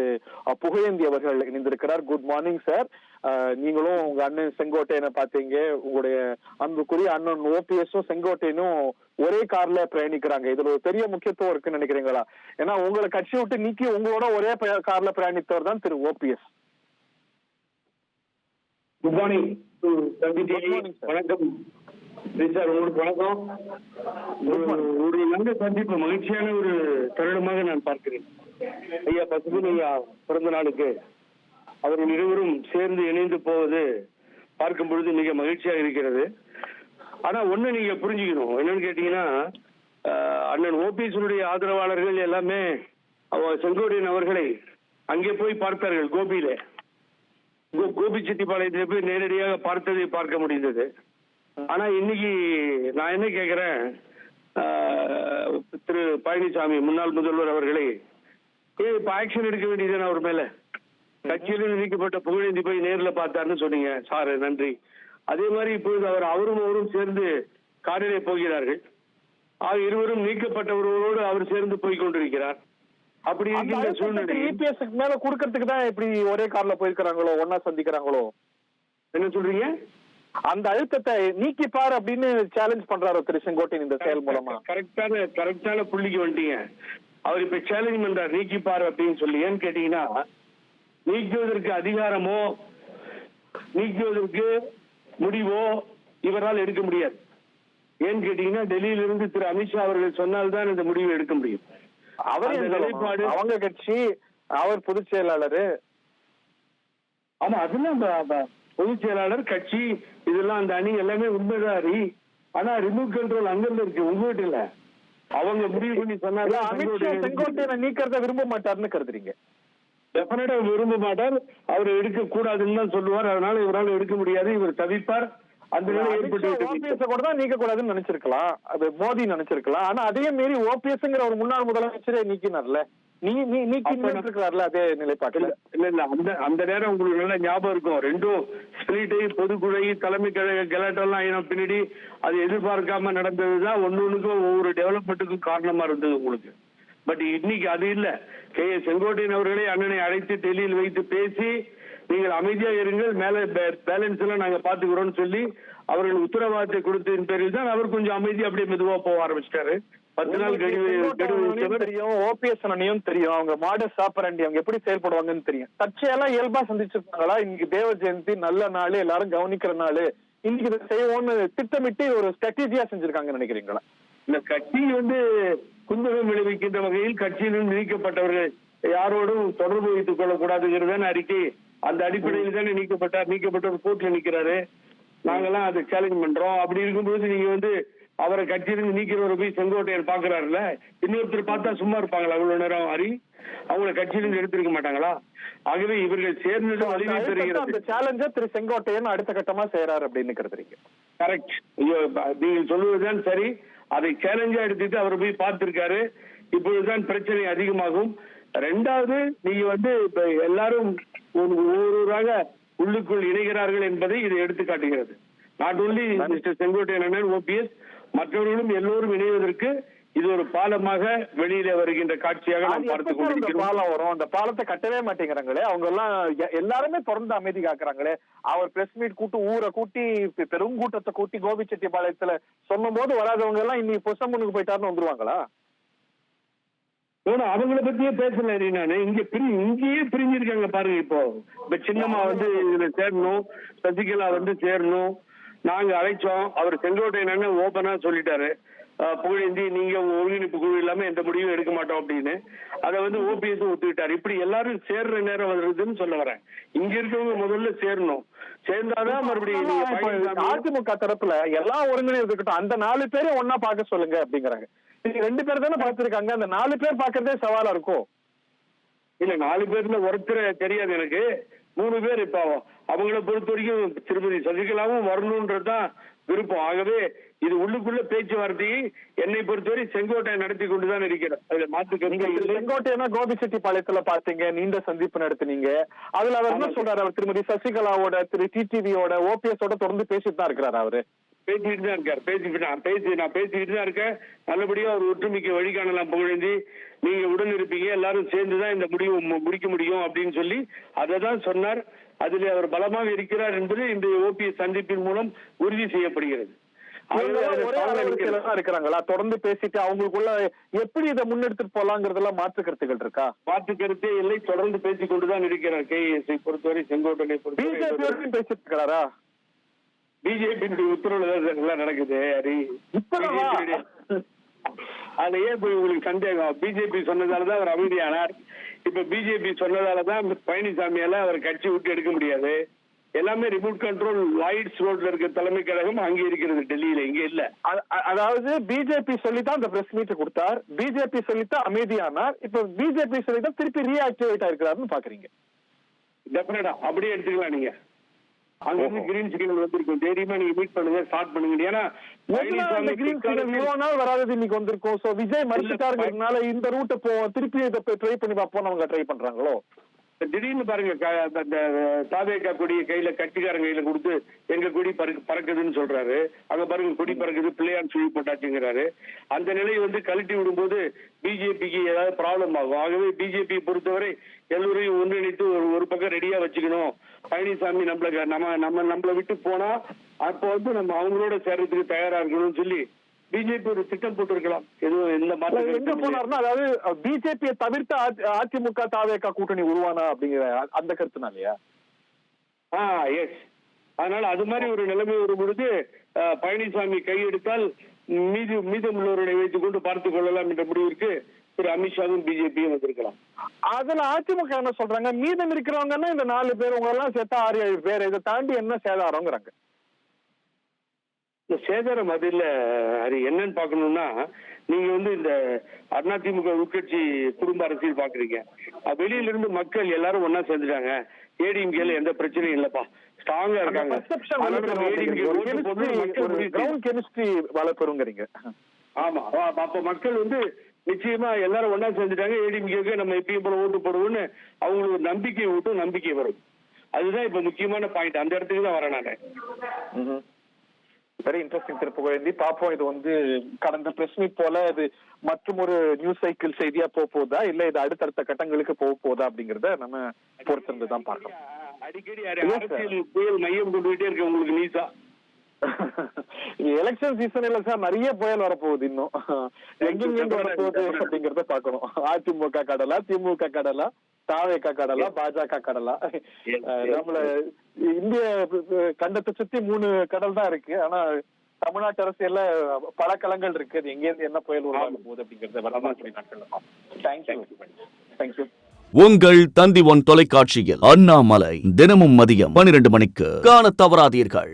திரு புகழேந்தி அவர்கள் இணைந்திருக்கிறார். Good morning sir நீங்களும் உங்க அண்ணன் செங்கோட்டையனை பார்த்தீங்க. உங்களுடைய அன்புக்குரிய அண்ணன் ஓபிஎஸும் செங்கோட்டையனும் ஒரே கார்ல பிரயாணிக்கிறாங்க. இதுல ஒரு பெரிய முக்கியத்துவம் இருக்குன்னு நினைக்கிறீங்களா? ஏன்னா உங்களை கட்சி விட்டு நீக்கி உங்களோட ஒரே கார்ல பிரயாணித்தவர் தான் திரு ஓபிஎஸ். Good morning. வணக்கம். சார் உங்களுக்கு வணக்கம் ஒரு நல்ல சந்திப்பு மகிழ்ச்சியான ஒரு தருணமாக நான் பார்க்கிறேன். ஐயா பசுபின் ஐயா பிறந்த நாளுக்கு அவர்கள் இருவரும் சேர்ந்து இணைந்து போவது பார்க்கும் பொழுது மிக மகிழ்ச்சியாக இருக்கிறது. ஆனா ஒண்ணு நீங்க புரிஞ்சுக்கணும். என்னன்னு கேட்டீங்கன்னா அண்ணன் ஓபிஎஸ்னுடைய ஆதரவாளர்கள் எல்லாமே செங்கோட்டையன் அவர்களை அங்கே போய் பார்த்தார்கள் கோபியில. கோ- கோபிச்செட்டிப்பாளையத்துல போய் நேரடியாக பார்த்ததை பார்க்க முடிந்தது. ஆனா இன்னைக்கு நான் என்ன கேக்குறேன் திரு பழனிசாமி முன்னாள் முதல்வர் அவர்களே ஏ இப்ப ஆக்ஷன் எடுக்க வேண்டியதுதானே அவர் மேல? கட்சியிலிருந்து நீக்கப்பட்ட புகழேந்தி போய் நேர்ல பார்த்தாருன்னு சொன்னீங்க சார் நன்றி. அதே மாதிரி இப்பொழுது அவர் அவரும் அவரும் சேர்ந்து காரிலே போகிறார்கள். ஆக இருவரும் நீக்கப்பட்டவர்களோடு அவர் சேர்ந்து போய் கொண்டிருக்கிறார். அப்படி இருக்கின்ற சூழ்நிலை. இபிஎஸ் மேல குடுக்கறதுக்கு தான் இப்படி ஒரே கார்ல போயிருக்கிறாங்களோ ஒன்னா சந்திக்கிறாங்களோ? என்ன சொல்றீங்க? அந்த அழுத்தத்தை நீக்கி பார் அப்படின்னு சேலஞ்ச் பண்றாரு திரு செங்கோட்டையன் இந்த செயல் மூலமா. கரெக்டான கரெக்டான புள்ளிக்கு வந்துட்டீங்க. அவர் இப்ப சேலஞ்ச் பண்றார் நீக்கிப்பார் அப்படின்னு சொல்லி. ஏன்னு கேட்டீங்கன்னா நீக்குவதற்கு அதிகாரமோ நீக்குவதற்கு முடிவோ இவரால் எடுக்க முடியாது. ஏன்னு கேட்டீங்கன்னா டெல்லியில இருந்து திரு அமித்ஷா அவர்கள் சொன்னால்தான் இந்த முடிவை எடுக்க முடியும். அவர் நிலைப்பாடு அவங்க கட்சி அவர் பொதுச் செயலாளரு. ஆமா அதெல்லாம் பொதுச் செயலாளர் கட்சி இதெல்லாம் அந்த அணி எல்லாமே உண்மைதாரி. ஆனா ரிமோட் கண்ட்ரோல் அங்கிருந்து இருக்கு உங்ககிட்ட இல்ல. அவங்க முடிவு பண்ணி சொன்னாங்க அமித்ஷா செங்கோட்டையனை நீக்கிறத விரும்ப மாட்டாருன்னு கருதுறீங்க. டெபினட்டா விரும்ப மாட்டார். அவர் எடுக்க கூடாதுன்னு தான் சொல்லுவார். அதனால இவரால் எடுக்க முடியாது. இவர் தவிப்பார். அந்த நிலை ஏற்பட்டு கூட தான் நீக்க கூடாதுன்னு நினைச்சிருக்கலாம். அது மோடி நினைச்சிருக்கலாம். ஆனா அதே மீறி ஓபிஎஸ்ங்கிற ஒரு முன்னாள் முதலமைச்சரே நீக்கினார்ல. நீ நீ நீக்கி அப்ப நான்- இருக்கலாம்ல அதே நிலைப்பாட்டுல. இல்ல இல்ல. அந்த அந்த நேரம் உங்களுக்கு நல்ல ஞாபகம் இருக்கும். ரெண்டும் ஸ்பிளிட்டு பொதுக்குழை தலைமை கழக கலாட்டெல்லாம் ஆயின பின்னாடி அது எதிர்பார்க்காம நடந்ததுதான் ஒன்று ஒன்றுக்கும் ஒவ்வொரு டெவலப்மெண்ட்டுக்கும் காரணமா இருந்தது உங்களுக்கு. பட் இன்னைக்கு அது இல்லை. கே செங்கோட்டையன் அவர்களே அண்ணனை அழைத்து டெல்லியில் வைத்து பேசி நீங்கள் அமைதியாக இருங்கள் மேலே பேலன்ஸ் எல்லாம் நாங்கள் பார்த்துக்கிறோம்னு சொல்லி அவர்கள் உத்தரவாதத்தை கொடுத்ததின் பேரில் தான் அவர் கொஞ்சம் அமைதி அப்படியே மெதுவாக போக ஆரம்பிச்சிட்டாரு. பத்து நாள் தெரியும்? ஓபிஎஸ் அண்ணனையும் தெரியும். அவங்க மாடஸ் சாப்பரண்டி அவங்க எப்படி செயல்படுவாங்கன்னு தெரியும். தற்செயலா இயல்பா சந்திச்சிருப்பாங்களா? இன்னைக்கு தேவ ஜெயந்தி நல்ல நாள் எல்லாரும் கவனிக்கிற நாள். இன்னைக்கு இதை செய்வோம்னு திட்டமிட்டு ஒரு ஸ்ட்ராட்டஜியா செஞ்சிருக்காங்கன்னு நினைக்கிறீங்களா? இந்த கட்சி வந்து குந்தகம் விளைவிக்கின்ற வகையில் கட்சியிலிருந்து நீக்கப்பட்டவர்கள் யாரோடும் தொடர்பு வைத்துக் கொள்ளக்கூடாதுங்கிறதான அறிக்கை. அந்த அடிப்படையில் தானே நீக்கப்பட்டார் நீக்கப்பட்டவர் கோர்ட்ல நிக்கிறாரு நாங்கெல்லாம் அதை சேலஞ்ச் பண்றோம். அப்படி இருக்கும்போது நீங்க வந்து அவரை கட்சியிலிருந்து நீக்கிறவரை போய் செங்கோட்டையர் பாக்குறாருல்ல இன்னொருத்தர் பார்த்தா சும்மா இருப்பாங்களா? அவ்வளவு நேரம் அறி அவங்கள கட்சியிலிருந்து எடுத்திருக்க மாட்டாங்களா? ஆகவே இவர்கள் சேர்ந்தது வலிமை பெறுகிறது. சேலஞ்ச திரு செங்கோட்டையன் அடுத்த கட்டமா செய்யறாரு அப்படின்னு கருதுறீங்க. கரெக்ட் நீங்கள் சொல்லுவதுதான் சரி. அதை சேலஞ்சா எடுத்துட்டு அவர் போய் பார்த்திருக்காரு. இப்பொழுதுதான் பிரச்சனை அதிகமாகும். ரெண்டாவது நீங்க வந்து இப்ப எல்லாரும் ஒரு ஒவ்வொருவராக உள்ளுக்குள் இணைகிறார்கள் என்பதை இது எடுத்து காட்டுகிறது not only mister Sengottaiyan OPS மற்றவர்களும் எல்லோரும் இணைவதற்கு இது ஒரு பாலமாக வெளியில வருகின்ற காட்சியாக நாம் கொண்டிருக்கிறோம். பாலம் வரும்? அந்த பாலத்தை கட்டவே மாட்டேங்கிறாங்களே? அவங்க எல்லாம் எல்லாருமே தொடர்ந்து அமைதி காக்குறாங்களே? அவர் பிரஸ் மீட் கூட்டு ஊரை கூட்டி பெருங்கூட்டத்தை கூட்டி கோபிச்செட்டிப்பாளையத்துல சொல்லும் போது வராதவங்க எல்லாம் இன்னைக்கு புசம்பனுக்கு போயிட்டாருன்னு வந்துருவாங்களா? அவங்கள பத்தியே பேசல நானு. இங்க பிரி இங்கேயே பிரிஞ்சிருக்காங்க பாருங்க இப்போ. இப்ப சின்னம்மா வந்து இதுல சேரணும் சசிகலா வந்து சேரணும். நாங்க அழைச்சோம். அவர் செங்கோட்டையன் ஓபனா சொல்லிட்டாரு. புகழேந்தி நீங்க ஒருங்கிணைப்பு குழு இல்லாம எந்த முடிவும் எடுக்க மாட்டோம் அப்படின்னு. அதை வந்து ஓபிஎஸ் ஒத்துக்கிட்டாரு. இப்படி எல்லாரும் சேர்ற நேரம் வருதுன்னு சொல்ல வரேன். இங்க இருக்கவங்க முதல்ல சேரணும். சேர்ந்தாதான் மறுபடியும் அதிமுக தரப்புல எல்லா இருக்கட்டும் அந்த நாலு பேரையும் ஒன்னா பார்க்க சொல்லுங்க அப்படிங்கிறாங்க. நீங்க ரெண்டு பேர் தானே பார்த்திருக்காங்க. அந்த நாலு பேர் பார்க்கறதே சவாலா இருக்கும். இல்ல நாலு பேர்ல ஒருத்தர் தெரியாது எனக்கு. மூணு பேர் இப்போ அவங்கள பொறுத்த வரைக்கும் திருமதி சசிகலாவும் வரணுன்றதுதான் விருப்பம். ஆகவே இது உள்ளுக்குள்ள பேச்சுவார்த்தையை என்னை பொறுத்தவரை செங்கோட்டை நடத்தி கொண்டுதான் இருக்கிறேன் அதுல மாத்து நீங்க கருத்து இல்லை செங்கோட்டையனா கோபிச்செட்டிப்பாளையத்துல பாத்தீங்க நீண்ட சந்திப்பு நடத்துனீங்க. அதுல அவர் என்ன. சொல்றாரு அவர்? திருமதி சசிகலாவோட திரு டிடிவியோட ஓபிஎஸ் ஓட தொடர்ந்து பேசிட்டு தான் இருக்கிறாரு அவரு. பேசிக்கிட்டு தான் இருக்கார். பேசிக்கிட்டு நான் பேசி நான் பேசிக்கிட்டு தான் இருக்கேன். நல்லபடியா ஒரு ஒற்றுமைக்கு வழி காணலாம் புகழேந்தி. நீங்க உடன் இருப்பீங்க. எல்லாரும் சேர்ந்து தான் இந்த முடிவு முடிக்க முடியும் அப்படின்னு சொல்லி அதை தான் சொன்னார். அதில் அவர் பலமாக இருக்கிறார் என்பது இந்த ஓபிஎஸ் சந்திப்பின் மூலம் உறுதி செய்யப்படுகிறது. இருக்கிறாங்களா? தொடர்ந்து பேசிட்டு அவங்களுக்குள்ள எப்படி இதை முன்னெடுத்துட்டு போலாங்கிறதெல்லாம் மாற்று கருத்துக்கள் இருக்கா? மாற்று கருத்தே இல்லை. தொடர்ந்து பேசிக் கொண்டுதான் இருக்கிறார். கேஎஸ்ஐ பொறுத்தவரை செங்கோட்டனை பிஜேபி பொறுத்தவரை பேசிட்டு இருக்கிறாரா பிஜேபி உத்தரவுல தான் நடக்குது ஹரி. அதுல ஏன் போய் உங்களுக்கு சந்தேகம். பிஜேபி சொன்னதாலதான் அவர் அமைதியானார். இப்ப பிஜேபி சொன்னதாலதான் பழனிசாமியால அவர் கட்சி விட்டு எடுக்க முடியாது. எல்லாமே ரிமோட் கண்ட்ரோல் லாய்ட்ஸ் ரோட்ல இருக்க தலைமை கழகம் அங்கே இருக்கிறது டெல்லியில. இங்க இல்ல. அதாவது பிஜேபி சொல்லித்தான் அந்த பிரஸ் மீட் கொடுத்தார். பிஜேபி சொல்லித்தான் அமைதியானார். இப்ப பிஜேபி சொல்லித்தான் திருப்பி ரீஆக்டிவேட் ஆயிருக்கிறாருன்னு பாக்குறீங்க. டெஃபினட்டா அப்படியே எடுத்துக்கலாம் நீங்க. அங்க இருந்து. கிரீன் சிக்னல் வந்திருக்கும். தைரியமா நீங்க மீட் பண்ணுங்க ஸ்டார்ட் பண்ணுங்க. ஏன்னா கிரீன் சிக்னல் இவ்வளவு நாள் வராதது இன்னைக்கு வந்திருக்கும்? சோ விஜய் மறுத்துட்டாருங்கிறதுனால இந்த ரூட்டை போ திருப்பி இதை ட்ரை பண்ணி பார்ப்போம் அவங்க ட்ரை பண்றாங்களோ? திடீர்னு பாருங்க க- அந்த- தாவேக்கா கொடியை கையில கட்சிக்காரன் கையில கொடுத்து எங்க கொடி பறக்கு பறக்குதுன்னு சொல்றாரு. அங்க பாருங்க கொடி பறக்குது பிள்ளையார் சொல்லி போட்டாச்சுங்கிறாரு. அந்த நிலை வந்து கழட்டி விடும்போது பிஜேபிக்கு ஏதாவது ப்ராப்ளம் ஆகும். ஆகவே பிஜேபி பொறுத்தவரை எல்லோரையும் ஒன்றிணைத்து ஒரு ஒரு பக்கம் ரெடியா வச்சுக்கணும். பழனிசாமி நம்மள நம்ம நம்ம நம்மளை விட்டு போனா அப்போ வந்து நம்ம அவங்களோட சேர்றதுக்கு தயாரா இருக்கணும்னு சொல்லி பிஜேபி ஒரு திட்டம் போட்டிருக்கலாம். எதுவும் எந்த மாற்றம் எங்க. போனாருன்னா அதாவது பிஜேபியை தவிர்த்து அதிமுக தாவேக்கா கூட்டணி உருவானா அப்படிங்கிற அந்த கருத்துனாலயா ஆ எஸ் அதனால அது மாதிரி ஒரு நிலைமை வரும் பொழுது அஹ், பழனிசாமி கையெடுத்தால் மீதி மீதமுள்ளவர்களை வைத்துக் கொண்டு பார்த்துக் கொள்ளலாம் என்ற முடிவிற்கு திரு அமித்ஷாவும் பிஜேபியும் வந்திருக்கலாம். அதுல அதிமுக என்ன சொல்றாங்க? மீதம் இருக்கிறவங்கன்னா இந்த நாலு பேர் உங்க எல்லாம் சேர்த்தா ஆறு ஏழு பேர். இதை தாண்டி என்ன சேதாரங்கிறாங்க இந்த சேதாரம் அது இல்ல அது என்னன்னு பார்க்கணும்னா நீங்க வந்து இந்த அதிமுக உட்கட்சி குடும்ப அரசியல் பாக்குறீங்க வெளியில இருந்து மக்கள் எல்லாரும் ஒன்னா சேர்ந்துட்டாங்க. ஏடிஎம்கேல எந்த பிரச்சனையும் இல்லப்பா. ஸ்ட்ராங்கா இருக்காங்க. ஆமா. அப்ப மக்கள் வந்து நிச்சயமா எல்லாரும் ஒண்ணா சேர்ந்துட்டாங்க. ஏடிஎம்கேக்கு நம்ம எப்பயும் போல ஓட்டு போடுவோம்னு அவங்களுக்கு நம்பிக்கை ஊட்டும் நம்பிக்கை வரும். அதுதான் இப்ப முக்கியமான பாயிண்ட் அந்த இடத்துக்கு தான் வரேன் நானு. வெரி இன்ட்ரெஸ்டிங் திருப்புகழந்தி பாப்போம் இது வந்து கடந்த பிரஸ் மீட் போல இது மற்றும் ஒரு நியூஸ் சைக்கிள் செய்தியா போக போதா இல்ல இது அடுத்தடுத்த கட்டங்களுக்கு போக போதா அப்படிங்கறத நம்ம பொறுத்திருந்து தான் பார்க்கணும். அடிக்கடி. அரசியல் புயல் மையம் கொண்டுகிட்டே இருக்கு உங்களுக்கு நீசா எலெக்ஷன் சீசன் இல்ல சார் நிறைய புயல் வரப்போகுது இன்னும். எங்கெங்கிருந்து வரப்போகுது அப்படிங்கறத பார்க்கணும். அதிமுக கடலா திமுக கடலா? தாவேக கடலா பாஜக கடலா. நம்மள இந்திய கண்டத்தை சுத்தி மூணு கடல் தான் இருக்கு. ஆனா தமிழ்நாட்டு அரசியல்ல பல களங்கள் இருக்கு. அது எங்க இருந்து என்ன புயல் உருவாக போகுது அப்படிங்கறத வரக்கூடிய நாட்கள் தேங்க்யூ தேங்க்யூ உங்கள் தந்தி ஒன் தொலைக்காட்சியில் அண்ணாமலை தினமும் மதியம் பனிரெண்டு மணிக்கு காணத் தவறாதீர்கள்.